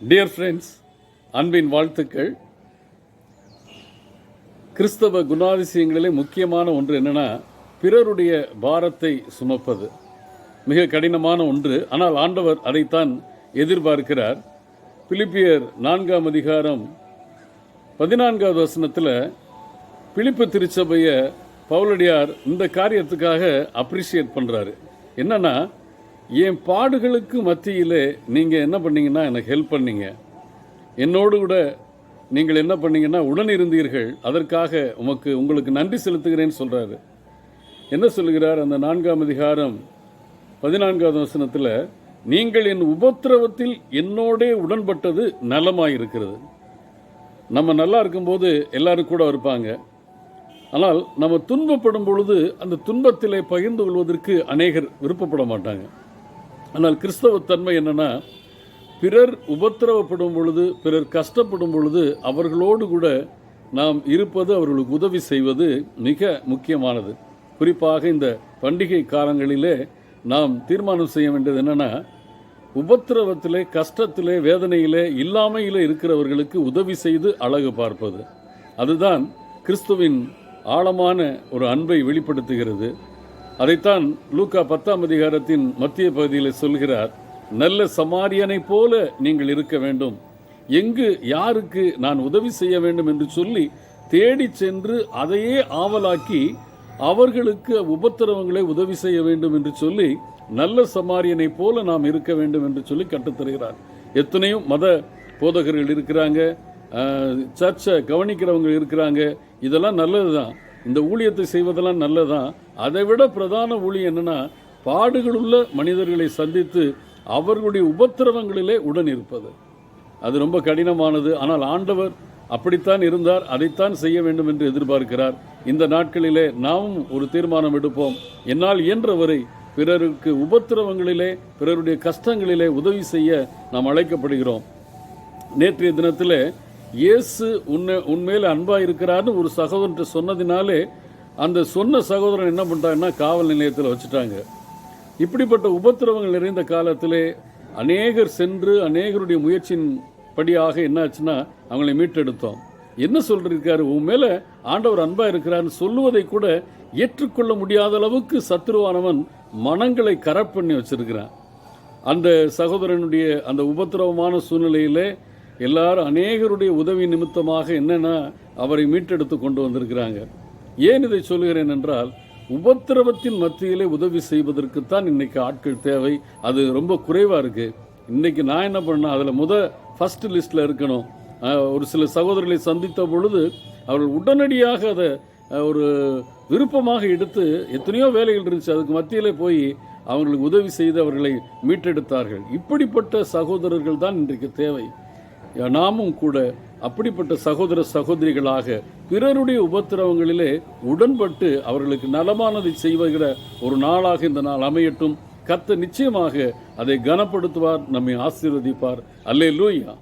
Dear friends அன்பின் வாழ்த்துக்கள். கிறிஸ்தவ குணாதிசயங்களிலே முக்கியமான ஒன்று என்னென்னா பிறருடைய பாரத்தை சுமப்பது. மிக கடினமான ஒன்று ஆனால் ஆண்டவர் அதைத்தான் எதிர்பார்க்கிறார். பிலிப்பியர் நான்காம் அதிகாரம் பதினான்காவது வசனத்தில் பிலிப்பு திருச்சபையை பவுலடியார் இந்த காரியத்துக்காக அப்ரிஷியேட் பண்ணுறாரு என்னென்னா என் பாடுகளுக்கு மத்தியிலே நீங்கள் என்ன பண்ணீங்கன்னா எனக்கு ஹெல்ப் பண்ணீங்க. என்னோடு கூட நீங்கள் என்ன பண்ணீங்கன்னா உடன் இருந்தீர்கள் அதற்காக உமக்கு உங்களுக்கு நன்றி செலுத்துகிறேன்னு சொல்கிறாரு என்ன சொல்கிறார் அந்த நான்காம் அதிகாரம் பதினான்காவது வசனத்தில் நீங்கள் என் உபத்திரவத்தில் என்னோடே உடன்பட்டது நலமாக இருக்கிறது நம்ம நல்லா இருக்கும்போது எல்லாரும் கூட இருப்பாங்க. ஆனால் நம்ம துன்பப்படும் பொழுது அந்த துன்பத்திலே பகிர்ந்து கொள்வதற்கு அநேகர் விருப்பப்பட மாட்டாங்க. ஆனால் கிறிஸ்தவ தன்மை பிறர் உபத்திரவப்படும் பொழுது பிறர் கஷ்டப்படும் பொழுது அவர்களோடு கூட நாம் இருப்பது அவர்களுக்கு உதவி செய்வது மிக முக்கியமானது. குறிப்பாக இந்த பண்டிகை காலங்களிலே நாம் தீர்மானம் செய்ய வேண்டியது என்னன்னா உபத்திரவத்திலே கஷ்டத்திலே வேதனையிலே இல்லாமையிலே இருக்கிறவர்களுக்கு உதவி செய்து அழகு பார்ப்பது. அதுதான் கிறிஸ்துவின் ஆழமான ஒரு அன்பை வெளிப்படுத்துகிறது. அதைத்தான் லூக்கா பத்தாம் அதிகாரத்தின் மத்திய பகுதியில் சொல்கிறார் நல்ல சமாரியனைப் போல நீங்கள் இருக்க வேண்டும். எங்கு யாருக்கு நான் உதவி செய்ய வேண்டும் என்று சொல்லி தேடி சென்று அதையே ஆவலாக்கி அவர்களுக்கு உபத்திரவங்களை உதவி செய்ய வேண்டும் என்று சொல்லி நல்ல சமாரியனைப் போல நாம் இருக்க வேண்டும் என்று சொல்லி கற்றுத்தருகிறார். எத்தனையோ மத போதகர்கள் இருக்கிறாங்க சர்ச்சை கவனிக்கிறவங்க இருக்கிறாங்க இதெல்லாம் நல்லது தான் இந்த ஊழியத்தை செய்வதெல்லாம் நல்லதான் அதை விட பிரதான ஊழியம் என்னன்னா பாடுகளுள்ள மனிதர்களை சந்தித்து அவர்களுடைய உபத்திரவங்களிலே உடன் இருப்பது. அது ரொம்ப கடினமானது. ஆனால் ஆண்டவர் அப்படித்தான் இருந்தார் அதைத்தான் செய்ய வேண்டும் என்று எதிர்பார்க்கிறார். இந்த நாட்களிலே நாமும் ஒரு தீர்மானம் எடுப்போம். என்னால் இயன்றவரை பிறருக்கு உபத்திரவங்களிலே பிறருடைய கஷ்டங்களிலே உதவி செய்ய நாம் அழைக்கப்படுகிறோம். நேற்றைய தினத்தில் இயேசு உன்னை உண்மையில் அன்பாக இருக்கிறார்னு ஒரு சகோதரன் சொன்னதினாலே அந்த சொன்ன சகோதரன் என்ன பண்ணிட்டாங்கன்னா காவல் நிலையத்தில் வச்சுட்டாங்க. இப்படிப்பட்ட உபத்திரவங்கள் நிறைந்த காலத்திலே அநேகர் சென்று அநேகருடைய முயற்சியின் படியாக என்னாச்சுன்னா அவங்களை மீட்டெடுத்தோம். என்ன சொல்லிருக்காரு? உன் மேலே ஆண்டவர் அன்பாக இருக்கிறான்னு சொல்லுவதை கூட ஏற்றுக்கொள்ள முடியாத அளவுக்கு சத்ருவானவன் மனங்களை கரெக்ட் பண்ணி வச்சிருக்கிறான். அந்த சகோதரனுடைய அந்த உபத்திரவமான சூழ்நிலையிலே எல்லாரும் அநேகருடைய உதவி நிமித்தமாக என்னென்னா அவரை மீட்டெடுத்து கொண்டு வந்திருக்கிறாங்க. ஏன் இதை சொல்கிறேன் என்றால் உபத்திரவத்தின் மத்தியிலே உதவி செய்வதற்குத்தான் இன்னைக்கு ஆட்கள் தேவை. அது ரொம்ப குறைவாக இருக்குது இன்றைக்கி நான் என்ன பண்ணேன் அதில் முத ஃபஸ்ட் லிஸ்ட்டில் இருக்கணும். ஒரு சில சகோதரர்களை சந்தித்த பொழுது அவர்கள் உடனடியாக அதை ஒரு விருப்பமாக எடுத்து எத்தனையோ வேலைகள் இருந்துச்சு. அதுக்கு மத்தியிலே போய் அவங்களுக்கு உதவி செய்து அவர்களை மீட்டெடுத்தார்கள். இப்படிப்பட்ட சகோதரர்கள் தான் இன்றைக்கு தேவை. நாமும் கூட அப்படிப்பட்ட சகோதர சகோதரிகளாக பிறருடைய உபத்திரவங்களிலே உடன்பட்டு அவர்களுக்கு நலமானதை செய்வகிற ஒரு நாளாக இந்த நாள் அமையட்டும். கத்த நிச்சயமாக அதை கனப்படுத்துவார் நம்மை ஆசீர்வதிப்பார். அல்லே லூயா